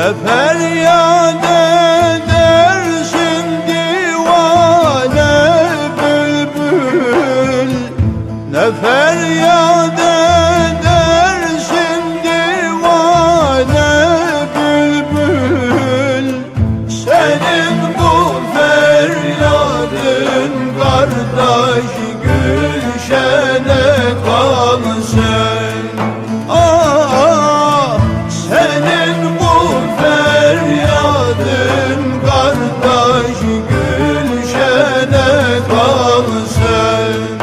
Ne feryat edersin divane bülbül? Ne feryat edersin divane bülbül? Senin bu feryadın kardeş gülşene kalsın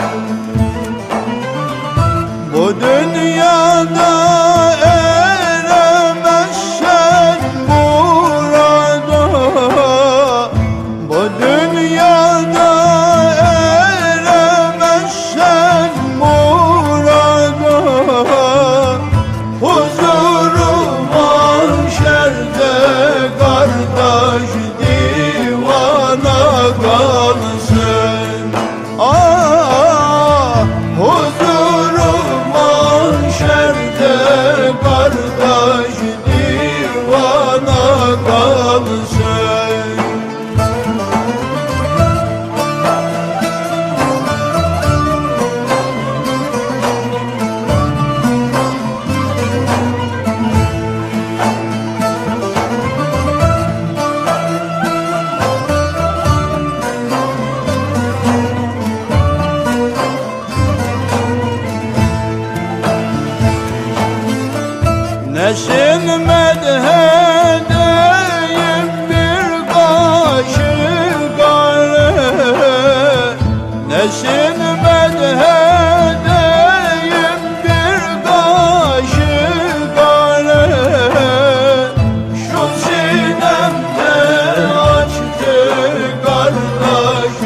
bu dünyada eremezsen burada. Bu dünyada eremezsen burada. Huzuru mahşerde kardeş divana kalsın Nesin medhedeyim bir kaşık arı Nesin medhedeyim bir kaşık arı Şu sinemde açtı kardeş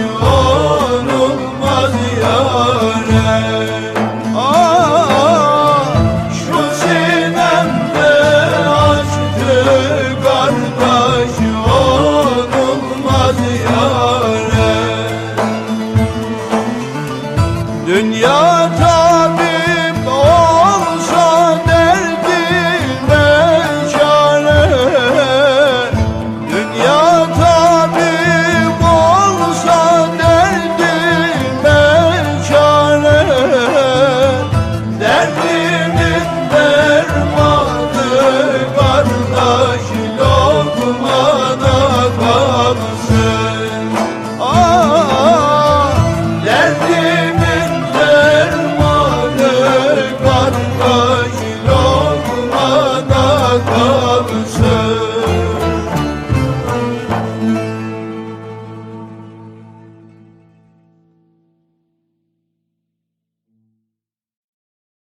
control.